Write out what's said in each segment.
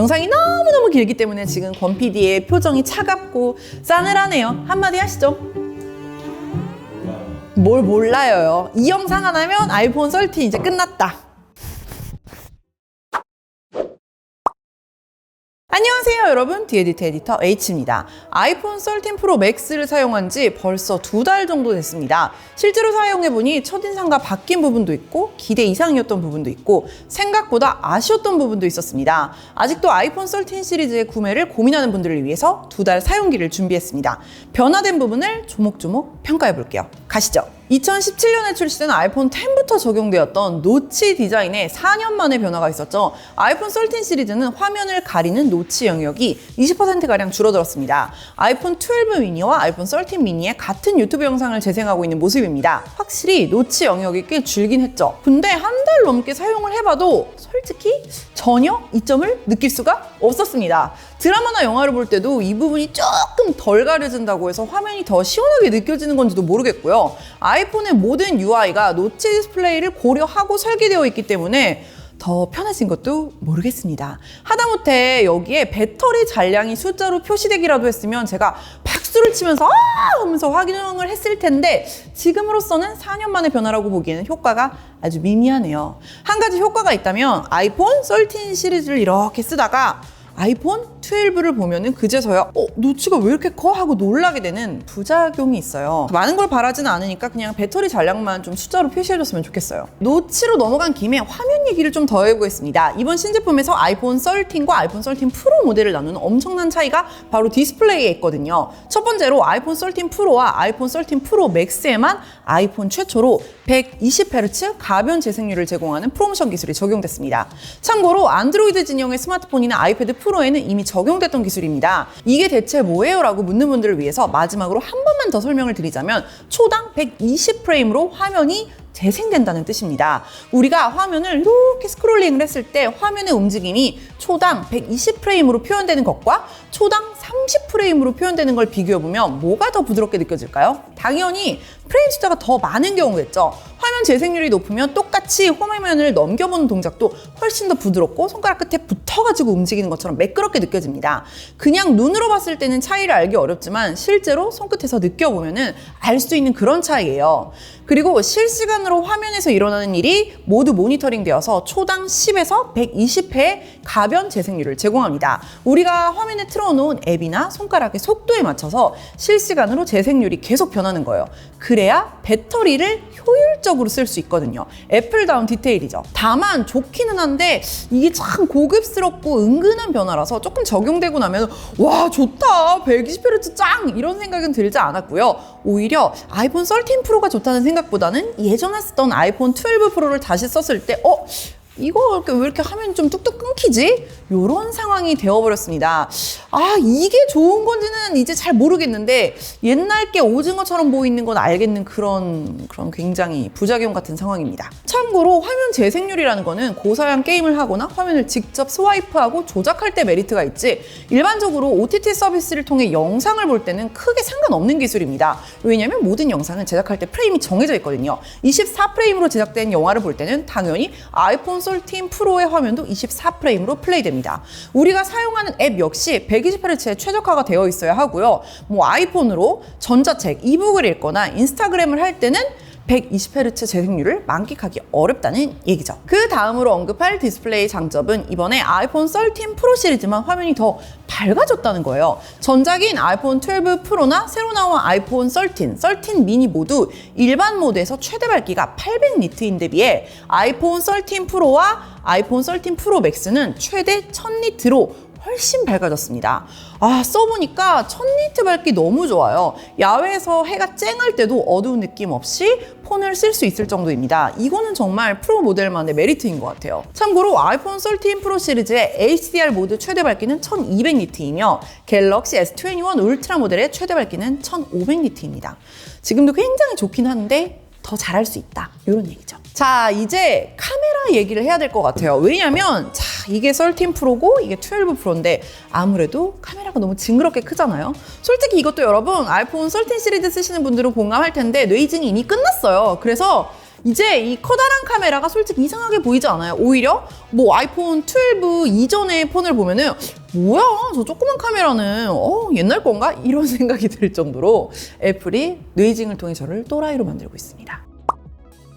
영상이 너무너무 길기 때문에 지금 권 PD의 표정이 차갑고 싸늘하네요. 한마디 하시죠. 뭘 몰라요. 이 영상 하나면 아이폰 13 이제 끝났다. 여러분 디에디트 에디터 H입니다. 아이폰 13 프로 맥스를 사용한 지 벌써 두 달 정도 됐습니다. 실제로 사용해보니 첫인상과 바뀐 부분도 있고 기대 이상이었던 부분도 있고 생각보다 아쉬웠던 부분도 있었습니다. 아직도 아이폰 13 시리즈의 구매를 고민하는 분들을 위해서 두 달 사용기를 준비했습니다. 변화된 부분을 조목조목 평가해볼게요. 가시죠 2017년에 출시된 아이폰 10부터 적용되었던 노치 디자인에 4년 만에 변화가 있었죠. 아이폰 13 시리즈는 화면을 가리는 노치 영역이 20%가량 줄어들었습니다. 아이폰 12 미니와 아이폰 13 미니의 같은 유튜브 영상을 재생하고 있는 모습입니다. 확실히 노치 영역이 꽤 줄긴 했죠. 근데 한 달 넘게 사용을 해봐도 솔직히 전혀 이점을 느낄 수가 없었습니다. 드라마나 영화를 볼 때도 이 부분이 조금 덜 가려진다고 해서 화면이 더 시원하게 느껴지는 건지도 모르겠고요. 아이폰의 모든 UI가 노치 디스플레이를 고려하고 설계되어 있기 때문에 더 편해진 것도 모르겠습니다. 하다못해 여기에 배터리 잔량이 숫자로 표시되기라도 했으면 제가 박수를 치면서 아 하면서 확인을 했을 텐데 지금으로서는 4년 만의 변화라고 보기에는 효과가 아주 미미하네요. 한 가지 효과가 있다면 아이폰 13 시리즈를 이렇게 쓰다가 아이폰 12를 보면은 그제서야 어 노치가 왜 이렇게 커 하고 놀라게 되는 부작용이 있어요. 많은 걸 바라지는 않으니까 그냥 배터리 잔량만 좀 숫자로 표시해줬으면 좋겠어요. 노치로 넘어간 김에 화면 얘기를 좀 더 해보겠습니다. 이번 신제품에서 아이폰 13과 아이폰 13 프로 모델을 나누는 엄청난 차이가 바로 디스플레이에 있거든요. 첫 번째로 아이폰 13 프로와 아이폰 13 프로 맥스에만 아이폰 최초로 120Hz 가변 재생률을 제공하는 프로모션 기술이 적용됐습니다. 참고로 안드로이드 진영의 스마트폰이나 아이패드 프로 에는 이미 적용됐던 기술입니다. 이게 대체 뭐예요? 라고 묻는 분들을 위해서 마지막으로 한 번만 더 설명을 드리자면 초당 120프레임으로 화면이 재생된다는 뜻입니다. 우리가 화면을 이렇게 스크롤링을 했을 때 화면의 움직임이 초당 120프레임으로 표현되는 것과 초당 30프레임으로 표현되는 걸 비교해보면 뭐가 더 부드럽게 느껴질까요? 당연히 프레임 숫자가 더 많은 경우겠죠. 화면 재생률이 높으면 똑같이 홈화면을 넘겨보는 동작도 훨씬 더 부드럽고 손가락 끝에 붙어가지고 움직이는 것처럼 매끄럽게 느껴집니다. 그냥 눈으로 봤을 때는 차이를 알기 어렵지만 실제로 손끝에서 느껴보면은 알수 있는 그런 차이예요. 그리고 실시간 으로 화면에서 일어나는 일이 모두 모니터링 되어서 초당 10에서 120회의 가변 재생률을 제공합니다. 우리가 화면에 틀어놓은 앱이나 손가락의 속도에 맞춰서 실시간으로 재생률이 계속 변하는 거예요. 그래야 배터리를 효율적으로 쓸 수 있거든요. 애플다운 디테일이죠. 다만 좋기는 한데 이게 참 고급스럽고 은근한 변화라서 조금 적용되고 나면 와 좋다 120Hz 짱 이런 생각은 들지 않았고요. 오히려 아이폰 13 프로가 좋다는 생각보다는 예전 에 쓰던 아이폰 12 프로를 다시 썼을 때 어? 이거 이렇게 왜 이렇게 화면이 좀 뚝뚝 끊기지? 이런 상황이 되어버렸습니다. 아 이게 좋은 건지는 이제 잘 모르겠는데 옛날 게 오징어처럼 보이는 건 알겠는 그런 그런 굉장히 부작용 같은 상황입니다. 참고로 화면 재생률이라는 거는 고사양 게임을 하거나 화면을 직접 스와이프하고 조작할 때 메리트가 있지 일반적으로 OTT 서비스를 통해 영상을 볼 때는 크게 상관없는 기술입니다. 왜냐하면 모든 영상은 제작할 때 프레임이 정해져 있거든요. 24프레임으로 제작된 영화를 볼 때는 당연히 아이폰 13 프로의 화면도 24프레임으로 플레이됩니다. 우리가 사용하는 앱 역시 120Hz에 최적화가 되어 있어야 하고요. 뭐 아이폰으로 전자책, 이북을 읽거나 인스타그램을 할 때는 120Hz 재생률을 만끽하기 어렵다는 얘기죠. 그 다음으로 언급할 디스플레이 장점은 이번에 아이폰 13 프로 시리즈만 화면이 더 밝아졌다는 거예요. 전작인 아이폰 12 프로나 새로 나온 아이폰 13, 13 미니 모두 일반 모드에서 최대 밝기가 800니트인데 비해 아이폰 13 프로와 아이폰 13 프로 맥스는 최대 1000니트로 훨씬 밝아졌습니다. 아, 써보니까 1000니트 밝기 너무 좋아요. 야외에서 해가 쨍할 때도 어두운 느낌 없이 폰을 쓸 수 있을 정도입니다. 이거는 정말 프로 모델만의 메리트인 것 같아요. 참고로 아이폰 13 프로 시리즈의 HDR 모드 최대 밝기는 1200 니트이며 갤럭시 S21 울트라 모델의 최대 밝기는 1500 니트입니다. 지금도 굉장히 좋긴 한데 더 잘할 수 있다. 이런 얘기죠. 자, 이제 카메라 얘기를 해야 될 것 같아요. 왜냐면, 자, 이게 13 프로고 이게 12 프로인데 아무래도 카메라가 너무 징그럽게 크잖아요. 솔직히 이것도 여러분 아이폰 13 시리즈 쓰시는 분들은 공감할 텐데 뇌이징이 이미 끝났어요. 그래서 이제 이 커다란 카메라가 솔직히 이상하게 보이지 않아요. 오히려 뭐 아이폰 12 이전의 폰을 보면은 뭐야 저 조그만 카메라는 어 옛날 건가 이런 생각이 들 정도로 애플이 뇌징을 통해 저를 또라이로 만들고 있습니다.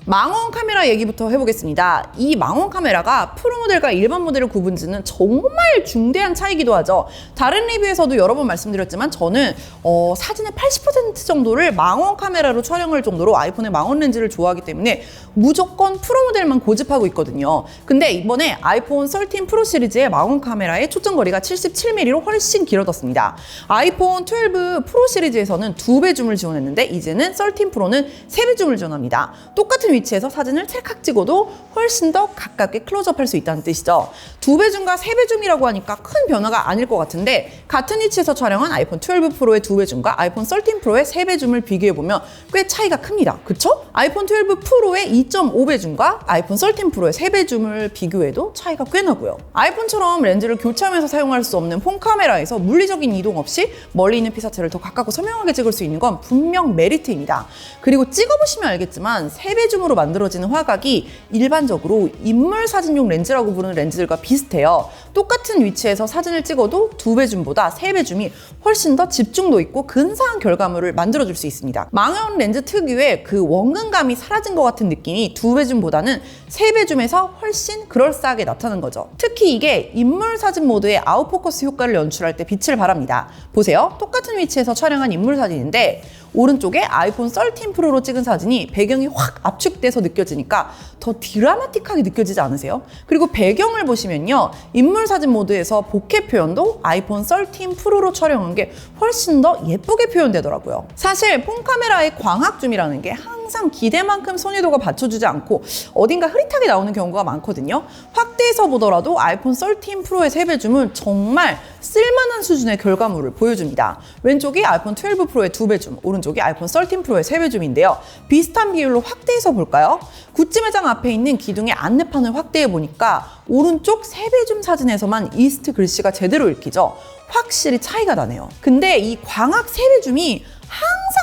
망원 카메라 얘기부터 해보겠습니다. 이 망원 카메라가 프로 모델과 일반 모델을 구분짓는 정말 중대한 차이기도 하죠. 다른 리뷰에서도 여러 번 말씀드렸지만 저는 어, 사진의 80% 정도를 망원 카메라로 촬영할 정도로 아이폰의 망원 렌즈를 좋아하기 때문에 무조건 프로 모델만 고집하고 있거든요. 근데 이번에 아이폰 13 프로 시리즈의 망원 카메라의 초점거리가 77mm로 훨씬 길어졌습니다. 아이폰 12 프로 시리즈에서는 두배 줌을 지원했는데 이제는 13 프로는 세배 줌을 지원합니다. 똑같은 위치에서 사진을 찰칵 찍어도 훨씬 더 가깝게 클로즈업 할 수 있다는 뜻이죠. 두 배 줌과 세 배 줌이라고 하니까 큰 변화가 아닐 것 같은데 같은 위치에서 촬영한 아이폰 12 프로의 두 배 줌과 아이폰 13 프로의 세 배 줌을 비교해 보면 꽤 차이가 큽니다. 그쵸? 아이폰 12 프로의 2.5배 줌과 아이폰 13 프로의 세 배 줌을 비교해도 차이가 꽤 나고요. 아이폰처럼 렌즈를 교체하면서 사용할 수 없는 폰 카메라에서 물리적인 이동 없이 멀리 있는 피사체를 더 가깝고 선명하게 찍을 수 있는 건 분명 메리트입니다. 그리고 찍어보시면 알겠지만 세 배 줌 으로 만들어지는 화각이 일반적으로 인물 사진용 렌즈라고 부르는 렌즈들과 비슷해요. 똑같은 위치에서 사진을 찍어도 두 배 줌보다 세 배 줌이 훨씬 더 집중도 있고 근사한 결과물을 만들어줄 수 있습니다. 망원 렌즈 특유의 그 원근감이 사라진 것 같은 느낌이 두 배 줌보다는 세 배 줌에서 훨씬 그럴싸하게 나타나는 거죠. 특히 이게 인물 사진 모드의 아웃포커스 효과를 연출할 때 빛을 발합니다. 보세요. 똑같은 위치에서 촬영한 인물 사진인데 오른쪽에 아이폰 13 프로로 찍은 사진이 배경이 확 압축돼서 느껴지니까 더 드라마틱하게 느껴지지 않으세요? 그리고 배경을 보시면요. 인물 사진 모드에서 보케 표현도 아이폰 13 프로로 촬영한 게 훨씬 더 예쁘게 표현되더라고요. 사실 폰 카메라의 광학 줌이라는 게 항상 기대만큼 선의도가 받쳐주지 않고 어딘가 흐릿하게 나오는 경우가 많거든요. 확대해서 보더라도 아이폰 13 프로의 세배 줌은 정말 쓸만한 수준의 결과물을 보여줍니다. 왼쪽이 아이폰 12 프로의 두배 줌, 오른쪽이 아이폰 13 프로의 세배 줌인데요. 비슷한 비율로 확대해서 볼까요? 구찌 매장 앞에 있는 기둥의 안내판을 확대해 보니까 오른쪽 세배 줌 사진에서만 이스트 글씨가 제대로 읽히죠. 확실히 차이가 나네요. 근데 이 광학 세배 줌이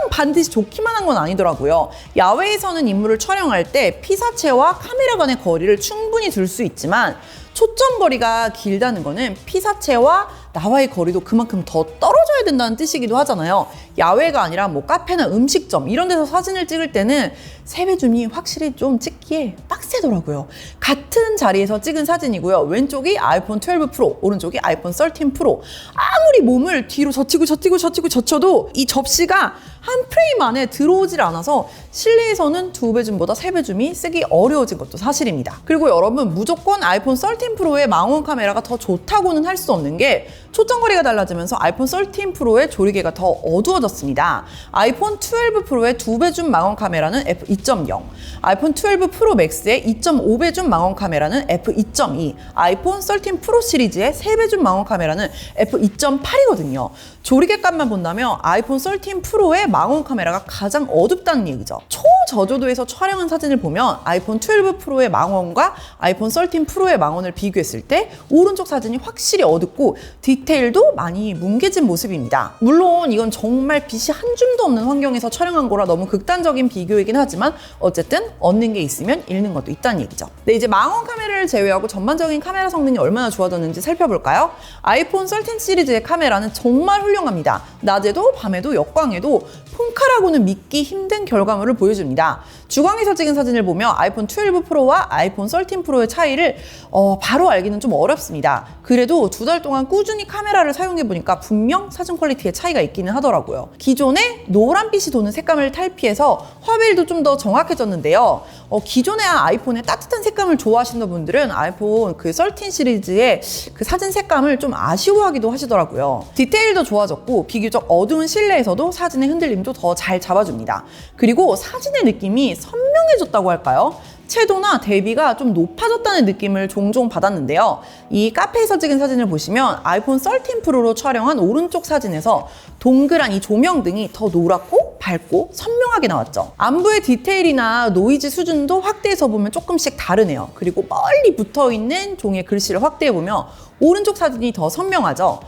항상 반드시 좋기만 한 건 아니더라고요. 야외에서는 인물을 촬영할 때 피사체와 카메라 간의 거리를 충분히 둘 수 있지만 초점 거리가 길다는 거는 피사체와 나와의 거리도 그만큼 더 떨어져야 된다는 뜻이기도 하잖아요. 야외가 아니라 뭐 카페나 음식점 이런 데서 사진을 찍을 때는 세배줌이 확실히 좀 찍기에 빡세더라고요. 같은 자리에서 찍은 사진이고요. 왼쪽이 아이폰 12 프로, 오른쪽이 아이폰 13 프로. 아무리 몸을 뒤로 젖히고 젖히고 젖히고 젖혀도 이 접시가 한 프레임 안에 들어오질 않아서 실내에서는 두 배 줌보다 세 배 줌이 쓰기 어려워진 것도 사실입니다. 그리고 여러분 무조건 아이폰 13 프로의 망원 카메라가 더 좋다고는 할 수 없는 게 초점거리가 달라지면서 아이폰 13 프로의 조리개가 더 어두워졌습니다. 아이폰 12 프로의 두 배 줌 망원 카메라는 f2.0, 아이폰 12 프로 맥스의 2.5배 줌 망원 카메라는 f2.2, 아이폰 13 프로 시리즈의 세배줌 망원 카메라는 f2.8이거든요. 조리개 값만 본다면 아이폰 13 프로의 망원 카메라가 가장 어둡다는 얘기죠. 초저조도에서 촬영한 사진을 보면 아이폰 12 프로의 망원과 아이폰 13 프로의 망원을 비교했을 때 오른쪽 사진이 확실히 어둡고 디테일도 많이 뭉개진 모습입니다. 물론 이건 정말 빛이 한 줌도 없는 환경에서 촬영한 거라 너무 극단적인 비교이긴 하지만 어쨌든 얻는 게 있으면 잃는 것도 있다는 얘기죠. 네, 이제 망원 카메라를 제외하고 전반적인 카메라 성능이 얼마나 좋아졌는지 살펴볼까요? 아이폰 13 시리즈의 카메라는 정말 훌륭합니다. 낮에도 밤에도 역광에도 폰카라고는 믿기 힘든 결과물을 보여줍니다. 주광에서 찍은 사진을 보며 아이폰 12 프로와 아이폰 13 프로의 차이를 어, 바로 알기는 좀 어렵습니다. 그래도 두 달 동안 꾸준히 카메라를 사용해 보니까 분명 사진 퀄리티에 차이가 있기는 하더라고요. 기존에 노란빛이 도는 색감을 탈피해서 화질도 좀 더 정확해졌는데요. 어, 기존의 아이폰의 따뜻한 색감을 좋아하시는 분들은 아이폰 그 13 시리즈의 그 사진 색감을 좀 아쉬워하기도 하시더라고요. 디테일도 좋아졌고 비교적 어두운 실내에서도 사진의 흔들림도 더 잘 잡아줍니다. 그리고 사진의 느낌이 선명해졌다고 할까요? 채도나 대비가 좀 높아졌다는 느낌을 종종 받았는데요. 이 카페에서 찍은 사진을 보시면 아이폰 13 프로로 촬영한 오른쪽 사진에서 동그란 이 조명 등이 더 노랗고 밝고 선명하게 나왔죠. 안부의 디테일이나 노이즈 수준도 확대해서 보면 조금씩 다르네요. 그리고 멀리 붙어 있는 종이의 글씨를 확대해 보면 오른쪽 사진이 더 선명하죠.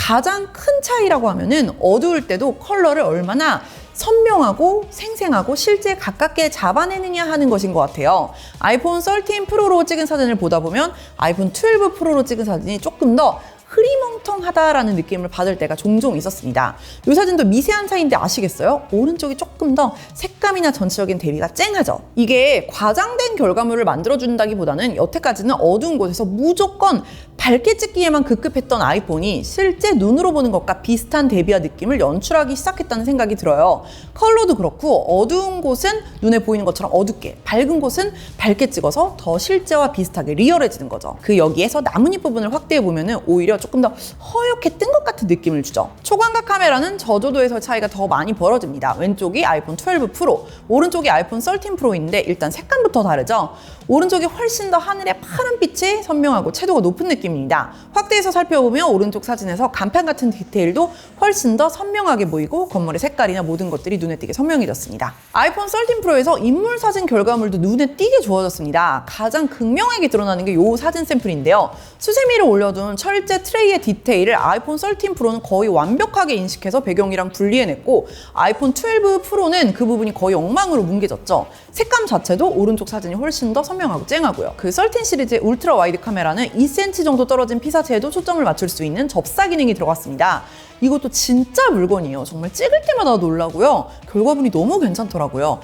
가장 큰 차이라고 하면은 어두울 때도 컬러를 얼마나 선명하고 생생하고 실제 가깝게 잡아내느냐 하는 것인 것 같아요. 아이폰 13 프로로 찍은 사진을 보다 보면 아이폰 12 프로로 찍은 사진이 조금 더 흐리멍텅하다라는 느낌을 받을 때가 종종 있었습니다. 이 사진도 미세한 차이인데 아시겠어요? 오른쪽이 조금 더 색감이나 전체적인 대비가 쨍하죠. 이게 과장된 결과물을 만들어준다기보다는 여태까지는 어두운 곳에서 무조건 밝게 찍기에만 급급했던 아이폰이 실제 눈으로 보는 것과 비슷한 대비와 느낌을 연출하기 시작했다는 생각이 들어요. 컬러도 그렇고 어두운 곳은 눈에 보이는 것처럼 어둡게, 밝은 곳은 밝게 찍어서 더 실제와 비슷하게 리얼해지는 거죠. 그 여기에서 나뭇잎 부분을 확대해 보면은 오히려 조금 더 허옇게 뜬 것 같은 느낌을 주죠. 초광각 카메라는 저조도에서 차이가 더 많이 벌어집니다. 왼쪽이 아이폰 12 프로, 오른쪽이 아이폰 13 프로인데 일단 색감부터 다르죠. 오른쪽이 훨씬 더 하늘의 파란 빛이 선명하고 채도가 높은 느낌입니다. 확대해서 살펴보면 오른쪽 사진에서 간판 같은 디테일도 훨씬 더 선명하게 보이고 건물의 색깔이나 모든 것들이 눈에 띄게 선명해졌습니다. 아이폰 13 프로에서 인물 사진 결과물도 눈에 띄게 좋아졌습니다. 가장 극명하게 드러나는 게 이 사진 샘플인데요. 수세미를 올려둔 철제 트레이의 디테일을 아이폰 13 프로는 거의 완벽하게 인식해서 배경이랑 분리해냈고 아이폰 12 프로는 그 부분이 거의 엉망으로 뭉개졌죠. 색감 자체도 오른쪽 사진이 훨씬 더 선명하고 쨍하고요. 그 13 시리즈의 울트라 와이드 카메라는 2cm 정도 떨어진 피사체에도 초점을 맞출 수 있는 접사 기능이 들어갔습니다. 이것도 진짜 물건이에요. 정말 찍을 때마다 놀라고요. 결과물이 너무 괜찮더라고요.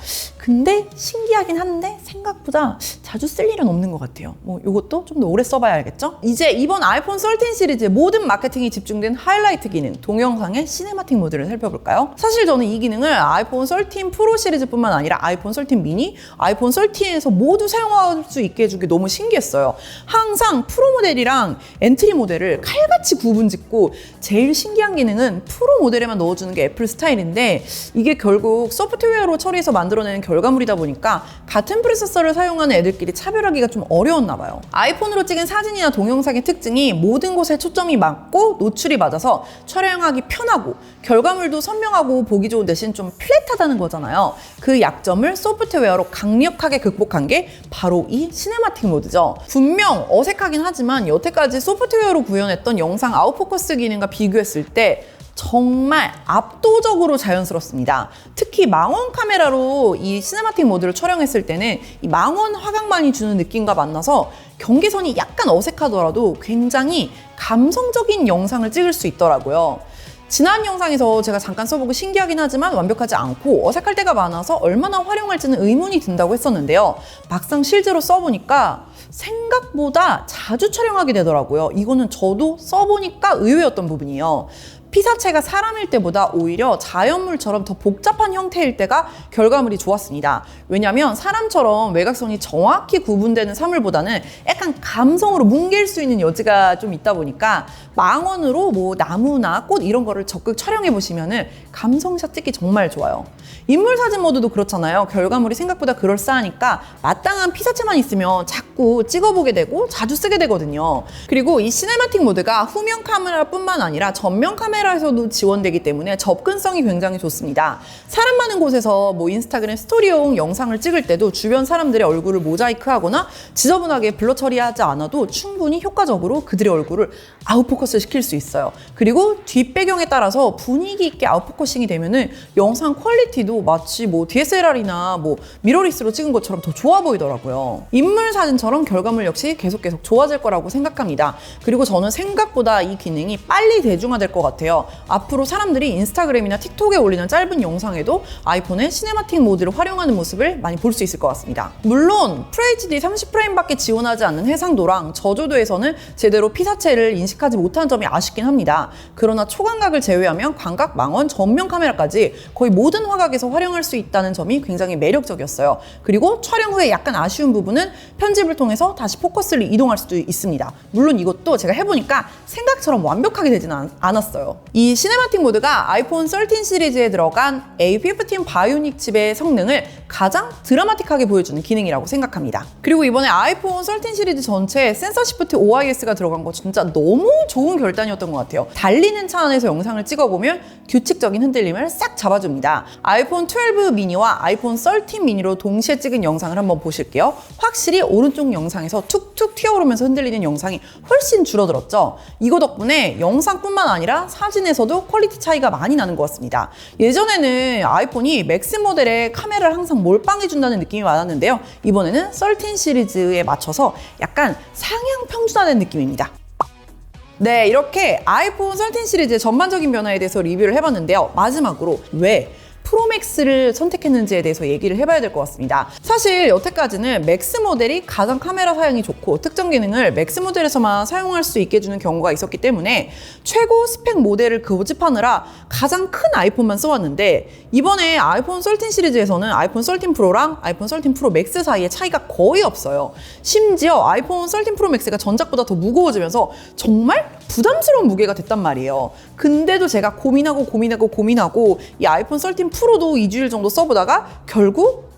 근데 신기하긴 한데 생각보다 자주 쓸 일은 없는 것 같아요. 뭐 이것도 좀 더 오래 써봐야 알겠죠? 이제 이번 아이폰 13 시리즈의 모든 마케팅이 집중된 하이라이트 기능, 동영상의 시네마틱 모드를 살펴볼까요? 사실 저는 이 기능을 아이폰 13 프로 시리즈뿐만 아니라 아이폰 13 미니, 아이폰 13에서 모두 사용할 수 있게 해준 게 너무 신기했어요. 항상 프로 모델이랑 엔트리 모델을 칼같이 구분 짓고 제일 신기한 기능은 프로 모델에만 넣어주는 게 애플 스타일인데 이게 결국 소프트웨어로 처리해서 만들어내는 결 과물이다 보니까 같은 프로세서를 사용하는 애들끼리 차별하기가 좀 어려웠나 봐요. 아이폰으로 찍은 사진이나 동영상의 특징이 모든 곳에 초점이 맞고 노출이 맞아서 촬영하기 편하고 결과물도 선명하고 보기 좋은 대신 좀 플랫하다는 거잖아요. 그 약점을 소프트웨어로 강력하게 극복한 게 바로 이 시네마틱 모드죠. 분명 어색하긴 하지만 여태까지 소프트웨어로 구현했던 영상 아웃포커스 기능과 비교했을 때 정말 압도적으로 자연스럽습니다. 특히 망원 카메라로 이 시네마틱 모드를 촬영했을 때는 이 망원 화각만이 주는 느낌과 만나서 경계선이 약간 어색하더라도 굉장히 감성적인 영상을 찍을 수 있더라고요. 지난 영상에서 제가 잠깐 써보고 신기하긴 하지만 완벽하지 않고 어색할 때가 많아서 얼마나 활용할지는 의문이 든다고 했었는데요. 막상 실제로 써보니까 생각보다 자주 촬영하게 되더라고요. 이거는 저도 써보니까 의외였던 부분이에요. 피사체가 사람일 때보다 오히려 자연물처럼 더 복잡한 형태일 때가 결과물이 좋았습니다. 왜냐하면 사람처럼 외곽선이 정확히 구분되는 사물보다는 약간 감성으로 뭉갤 수 있는 여지가 좀 있다 보니까 망원으로 뭐 나무나 꽃 이런 거를 적극 촬영해 보시면은 감성샷 찍기 정말 좋아요. 인물 사진 모드도 그렇잖아요. 결과물이 생각보다 그럴싸하니까 마땅한 피사체만 있으면 자꾸 찍어보게 되고 자주 쓰게 되거든요. 그리고 이 시네마틱 모드가 후면 카메라뿐만 아니라 전면 카메라 에서도 지원되기 때문에 접근성이 굉장히 좋습니다. 사람 많은 곳에서 뭐 인스타그램 스토리용 영상을 찍을 때도 주변 사람들의 얼굴을 모자이크하거나 지저분하게 블러 처리하지 않아도 충분히 효과적으로 그들의 얼굴을 아웃포커스 시킬 수 있어요. 그리고 뒷배경에 따라서 분위기 있게 아웃포커싱이 되면은 영상 퀄리티도 마치 뭐 DSLR이나 뭐 미러리스로 찍은 것처럼 더 좋아 보이더라고요. 인물 사진처럼 결과물 역시 계속 계속 좋아질 거라고 생각합니다. 그리고 저는 생각보다 이 기능이 빨리 대중화될 것 같아요. 앞으로 사람들이 인스타그램이나 틱톡에 올리는 짧은 영상에도 아이폰의 시네마틱 모드를 활용하는 모습을 많이 볼 수 있을 것 같습니다. 물론 FHD 30프레임밖에 지원하지 않는 해상도랑 저조도에서는 제대로 피사체를 인식하지 못하는 점이 아쉽긴 합니다. 그러나 초광각을 제외하면 광각, 망원, 전면 카메라까지 거의 모든 화각에서 활용할 수 있다는 점이 굉장히 매력적이었어요. 그리고 촬영 후에 약간 아쉬운 부분은 편집을 통해서 다시 포커스를 이동할 수도 있습니다. 물론 이것도 제가 해보니까 생각처럼 완벽하게 되지는 않- 않았어요. 이 시네마틱 모드가 아이폰 13 시리즈에 들어간 A15 바이오닉 칩의 성능을 가장 드라마틱하게 보여주는 기능이라고 생각합니다. 그리고 이번에 아이폰 13 시리즈 전체에 센서 시프트 OIS가 들어간 거 진짜 너무 좋은 결단이었던 것 같아요. 달리는 차 안에서 영상을 찍어보면 규칙적인 흔들림을 싹 잡아줍니다. 아이폰 12 미니와 아이폰 13 미니로 동시에 찍은 영상을 한번 보실게요. 확실히 오른쪽 영상에서 툭툭 튀어오르면서 흔들리는 영상이 훨씬 줄어들었죠. 이거 덕분에 영상뿐만 아니라 사진 사진에서도 퀄리티 차이가 많이 나는 것 같습니다. 예전에는 아이폰이 맥스 모델의 카메라를 항상 몰빵해준다는 느낌이 많았는데요. 이번에는 13 시리즈에 맞춰서 약간 상향 평준화된 느낌입니다. 네, 이렇게 아이폰 13 시리즈의 전반적인 변화에 대해서 리뷰를 해봤는데요. 마지막으로 왜 프로맥스를 선택했는지에 대해서 얘기를 해봐야 될 것 같습니다. 사실 여태까지는 맥스 모델이 가장 카메라 사양이 좋고 특정 기능을 맥스 모델에서만 사용할 수 있게 해주는 경우가 있었기 때문에 최고 스펙 모델을 고집하느라 가장 큰 아이폰만 써왔는데 이번에 아이폰 13 시리즈에서는 아이폰 13 프로랑 아이폰 13 프로 맥스 사이에 차이가 거의 없어요. 심지어 아이폰 13 프로 맥스가 전작보다 더 무거워지면서 정말 부담스러운 무게가 됐단 말이에요. 근데도 제가 고민하고 고민하고 고민하고 이 아이폰 13 프로도 2주일 정도 써보다가 결국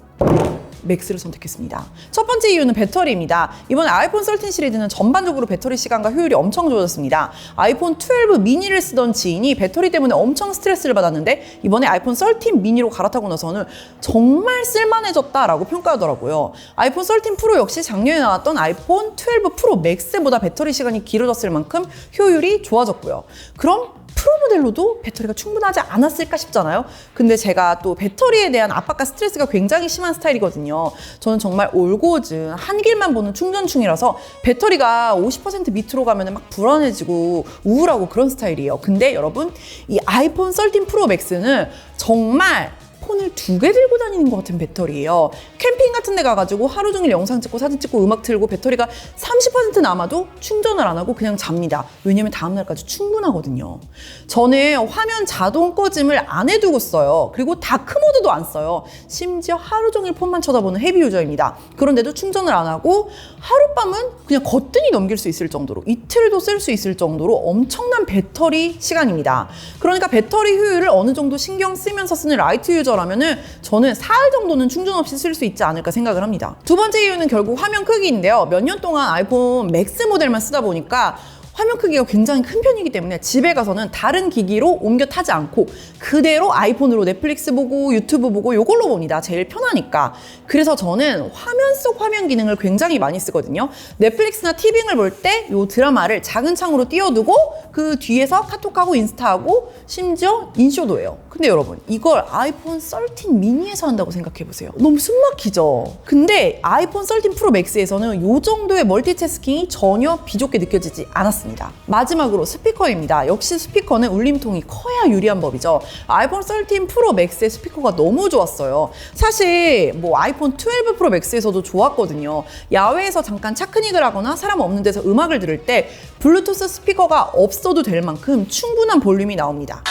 맥스를 선택했습니다. 첫 번째 이유는 배터리입니다. 이번에 아이폰 13 시리즈는 전반적으로 배터리 시간과 효율이 엄청 좋아졌습니다. 아이폰 12 미니를 쓰던 지인이 배터리 때문에 엄청 스트레스를 받았는데 이번에 아이폰 13 미니로 갈아타고 나서는 정말 쓸만해졌다라고 평가하더라고요. 아이폰 13 프로 역시 작년에 나왔던 아이폰 12 프로 맥스보다 배터리 시간이 길어졌을 만큼 효율이 좋아졌고요. 그럼 모델로도 배터리가 충분하지 않았을까 싶잖아요. 근데 제가 또 배터리에 대한 압박과 스트레스가 굉장히 심한 스타일이거든요. 저는 정말 올고즘 한 길만 보는 충전충이라서 배터리가 50% 밑으로 가면 막 불안해지고 우울하고 그런 스타일이에요. 근데 여러분 이 아이폰 13 프로 맥스는 정말 폰을 두 개 들고 다니는 것 같은 배터리예요. 캠핑 같은 데 가가지고 하루 종일 영상 찍고 사진 찍고 음악 틀고 배터리가 30% 남아도 충전을 안 하고 그냥 잡니다. 왜냐면 다음날까지 충분하거든요. 저는 화면 자동 꺼짐을 안 해두고 써요. 그리고 다크 모드도 안 써요. 심지어 하루 종일 폰만 쳐다보는 헤비 유저입니다. 그런데도 충전을 안 하고 하룻밤은 그냥 거뜬히 넘길 수 있을 정도로 이틀도 쓸 수 있을 정도로 엄청난 배터리 시간입니다. 그러니까 배터리 효율을 어느 정도 신경 쓰면서 쓰는 라이트 유저 라면은 저는 사흘 정도는 충전 없이 쓸 수 있지 않을까 생각을 합니다. 두 번째 이유는 결국 화면 크기인데요. 몇 년 동안 아이폰 맥스 모델만 쓰다 보니까 화면 크기가 굉장히 큰 편이기 때문에 집에 가서는 다른 기기로 옮겨 타지 않고 그대로 아이폰으로 넷플릭스 보고 유튜브 보고 이걸로 봅니다. 제일 편하니까. 그래서 저는 화면 속 화면 기능을 굉장히 많이 쓰거든요. 넷플릭스나 티빙을 볼 때 이 드라마를 작은 창으로 띄워두고 그 뒤에서 카톡하고 인스타하고 심지어 인쇼도 해요. 근데 여러분 이걸 아이폰 13 미니에서 한다고 생각해보세요. 너무 숨막히죠? 근데 아이폰 13 프로 맥스에서는 이 정도의 멀티태스킹이 전혀 비좁게 느껴지지 않았습니다. 마지막으로 스피커입니다. 역시 스피커는 울림통이 커야 유리한 법이죠. 아이폰 13 프로 맥스의 스피커가 너무 좋았어요. 사실 뭐 아이폰 12 프로 맥스에서도 좋았거든요. 야외에서 잠깐 차크닉을 하거나 사람 없는 데서 음악을 들을 때 블루투스 스피커가 없어도 될 만큼 충분한 볼륨이 나옵니다.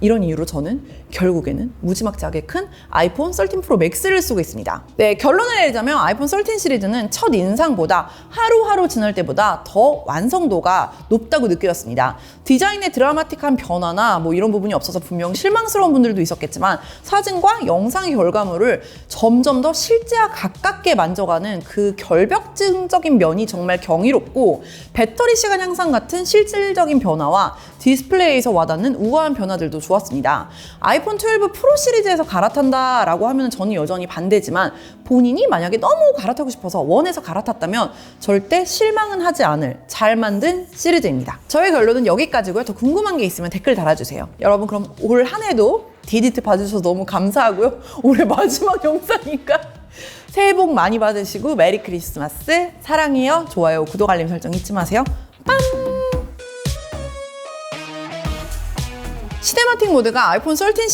이런 이유로 저는 결국에는 무지막지하게 큰 아이폰 13 프로 맥스를 쓰고 있습니다. 네, 결론을 내리자면 아이폰 13 시리즈는 첫 인상보다 하루하루 지날 때보다 더 완성도가 높다고 느껴졌습니다. 디자인의 드라마틱한 변화나 뭐 이런 부분이 없어서 분명 실망스러운 분들도 있었겠지만 사진과 영상의 결과물을 점점 더 실제와 가깝게 만져가는 그 결벽증적인 면이 정말 경이롭고 배터리 시간 향상 같은 실질적인 변화와 디스플레이에서 와닿는 우아한 변화들도 좋았습니다. 아이폰 12 프로 시리즈에서 갈아탄다 라고 하면 저는 여전히 반대지만 본인이 만약에 너무 갈아타고 싶어서 원해서 갈아탔다면 절대 실망은 하지 않을 잘 만든 시리즈입니다. 저의 결론은 여기까지고요. 더 궁금한 게 있으면 댓글 달아주세요. 여러분 그럼 올 한 해도 디디트 봐주셔서 너무 감사하고요. 올해 마지막 영상이니까 새해 복 많이 받으시고 메리 크리스마스 사랑해요. 좋아요, 구독, 알림 설정 잊지 마세요. 빵! 시네마틱 모드가 아이폰 13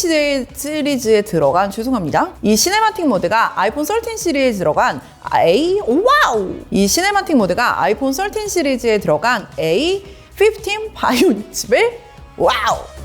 시리즈에 들어간 죄송합니다. 이 시네마틱 모드가 아이폰 13 시리즈에 들어간 A 와우. 이 시네마틱 모드가 아이폰 13 시리즈에 들어간 A15 바이오 칩을 와우.